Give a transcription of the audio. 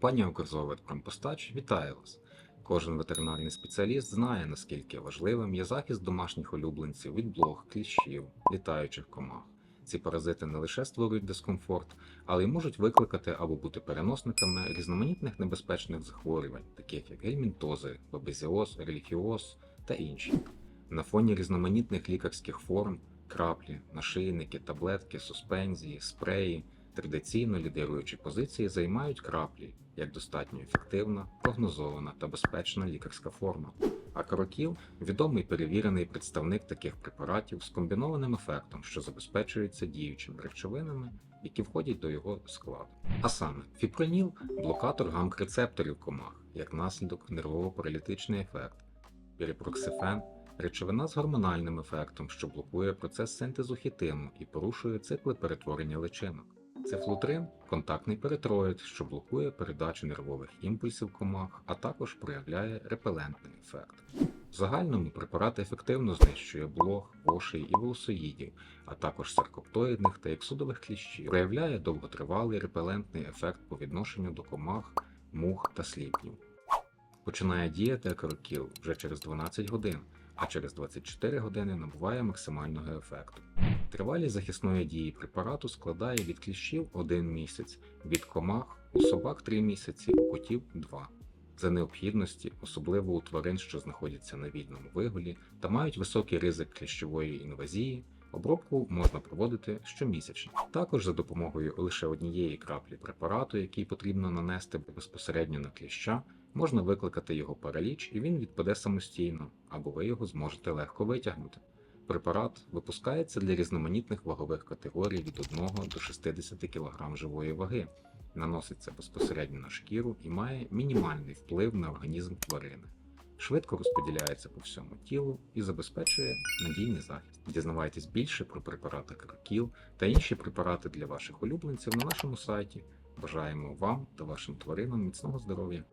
Компанія «Укрзолот Промпостач вітає вас. Кожен ветеринарний спеціаліст знає, наскільки важливим є захист домашніх улюбленців від блох, кліщів, літаючих комах. Ці паразити не лише створюють дискомфорт, але й можуть викликати або бути переносниками різноманітних небезпечних захворювань, таких як гельмінтози, бабезіоз, реліфіоз та інші. На фоні різноманітних лікарських форм, краплі, нашийники, таблетки, суспензії, спреї, традиційно лідируючі позиції займають краплі як достатньо ефективна, прогнозована та безпечна лікарська форма. А Карокіл відомий перевірений представник таких препаратів з комбінованим ефектом, що забезпечується діючими речовинами, які входять до його складу. А саме фіпроніл блокатор гамк-рецепторів комах, як наслідок нервово-паралітичний ефект, піріпроксифен речовина з гормональним ефектом, що блокує процес синтезу хітину і порушує цикли перетворення личинок. Цефлутрин контактний перетроїд, що блокує передачу нервових імпульсів комах, а також проявляє репелентний ефект. В загальному препарат ефективно знищує блох, вошей і волосоїдів, а також саркоптоїдних та ексудових кліщів, проявляє довготривалий репелентний ефект по відношенню до комах, мух та сліпнів. Починає діяти акарокіл вже через 12 годин, а через 24 години набуває максимального ефекту. Тривалість захисної дії препарату складає від кліщів 1 місяць, від комах у собак 3 місяці, у котів 2. За необхідності, особливо у тварин, що знаходяться на вільному вигулі та мають високий ризик кліщової інвазії, обробку можна проводити щомісячно. Також за допомогою лише однієї краплі препарату, який потрібно нанести безпосередньо на кліща, можна викликати його параліч і він відпаде самостійно, або ви його зможете легко витягнути. Препарат випускається для різноманітних вагових категорій від 1 до 60 кг живої ваги, наноситься безпосередньо на шкіру і має мінімальний вплив на організм тварини. Швидко розподіляється по всьому тілу і забезпечує надійний захист. Дізнавайтесь більше про препарати Крокіл та інші препарати для ваших улюбленців на нашому сайті. Бажаємо вам та вашим тваринам міцного здоров'я!